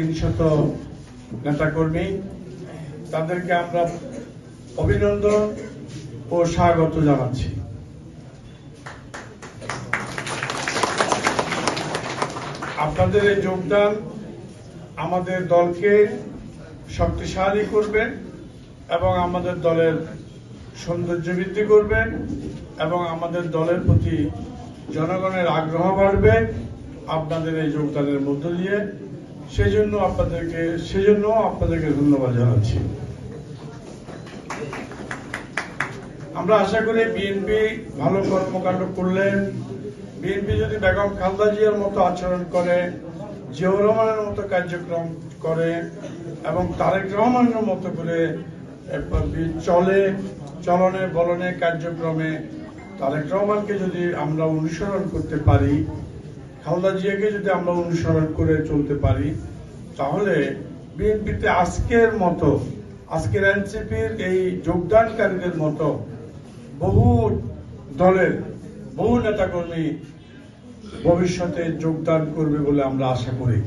তিনশত নেতাকর্মী, তাদেরকে আমরা অভিনন্দন ও স্বাগত জানাচ্ছি। আপনাদের এই যোগদান আমাদের দলকে শক্তিশালী করবে এবং আমাদের দলের সৌন্দর্য বৃদ্ধি করবে এবং আমাদের দলের প্রতি জনগণের আগ্রহ বাড়বে। আপনাদের এই যোগদানের মধ্য দিয়ে সেই জন্য আপনাদেরকে, সেজন্য আপনাদেরকে ধন্যবাদ জানাচ্ছি। আমরা আশা করি বিএনপি ভালো কর্মকাণ্ড করলে বিএনপি যদি বেগম খালদা জিয়ার মতো আচরণ করে, জিয়াউর রহমানের মতো কার্যক্রম করে এবং তারেক রহমানের মতো করে চলে, চলনে, বলনে কার্যক্রমে তারেক রহমানকে যদি আমরা অনুসরণ করতে পারি খালদা জিয়াকে যদি আমরা অনুসরণ করে চলতে পারি, তাহলে বিএনপিতে আজকের মতো, আজকের এনসিপির এই যোগদানকারীদের মতো বহু দলের, বহু নেতাকর্মী ভবিষ্যতে যোগদান করবে বলে আমরা আশা করি।